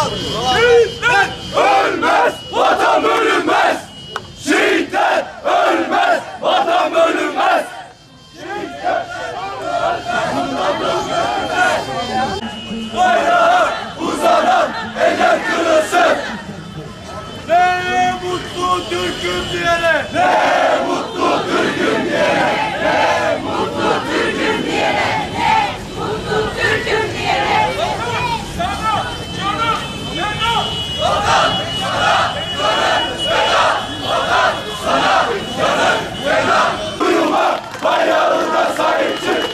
Şehitler ölmez, vatan bölünmez. Şehitler ölmez, vatan bölünmez. Bayrağı uzanan eller kırılsın. Ne mutlu Türk'üm diyene. Ne mutlu Türk'üm diyene. Türk'üm diyerek Sana canım feda. Duyulma bayrağına sahip çık.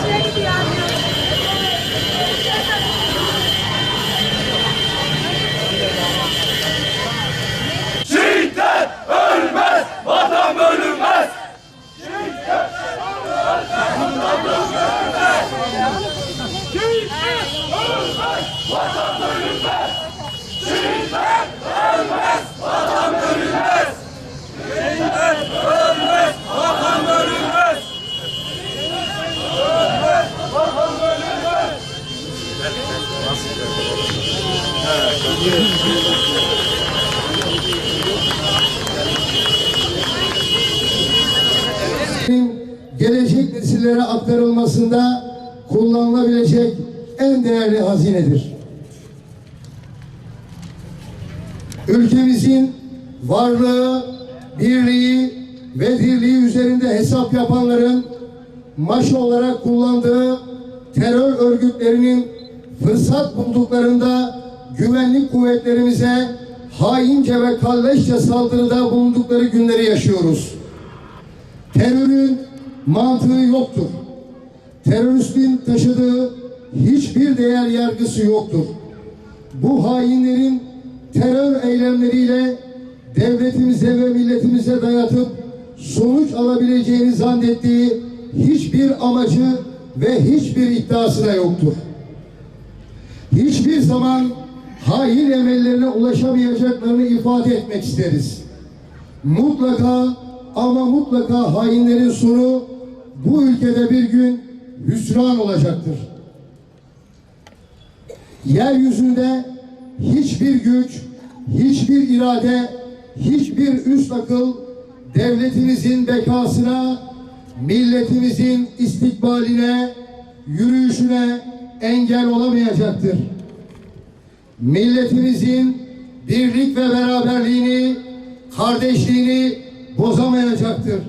karşıya gidiyor. Şehitler ölmez, vatan bölünmez. Şehitler ölmez, vatan bölünmez. Gelecek nesillere aktarılmasında kullanılabilecek en değerli hazinedir. Ülkemizin varlığı, birliği ve dirliği üzerinde hesap yapanların maş olarak kullandığı terör örgütlerinin fırsat bulduklarında güvenlik kuvvetlerimize haince ve kalleşçe saldırıda bulundukları günleri yaşıyoruz. Terörün mantığı yoktur. Teröristin taşıdığı hiçbir değer yargısı yoktur. Bu hainlerin terör eylemleriyle devletimize ve milletimize dayatıp sonuç alabileceğini zannettiği hiçbir amacı ve hiçbir iddiası da yoktur. Hiçbir zaman hain emellerine ulaşamayacaklarını ifade etmek isteriz mutlaka ama mutlaka hainlerin sonu bu ülkede bir gün hüsran olacaktır. Yeryüzünde hiçbir güç, hiçbir irade, hiçbir üst akıl devletimizin bekasına, milletimizin istikbaline, yürüyüşüne engel olamayacaktır milletimizin birlik ve beraberliğini, kardeşliğini bozamayacaktır.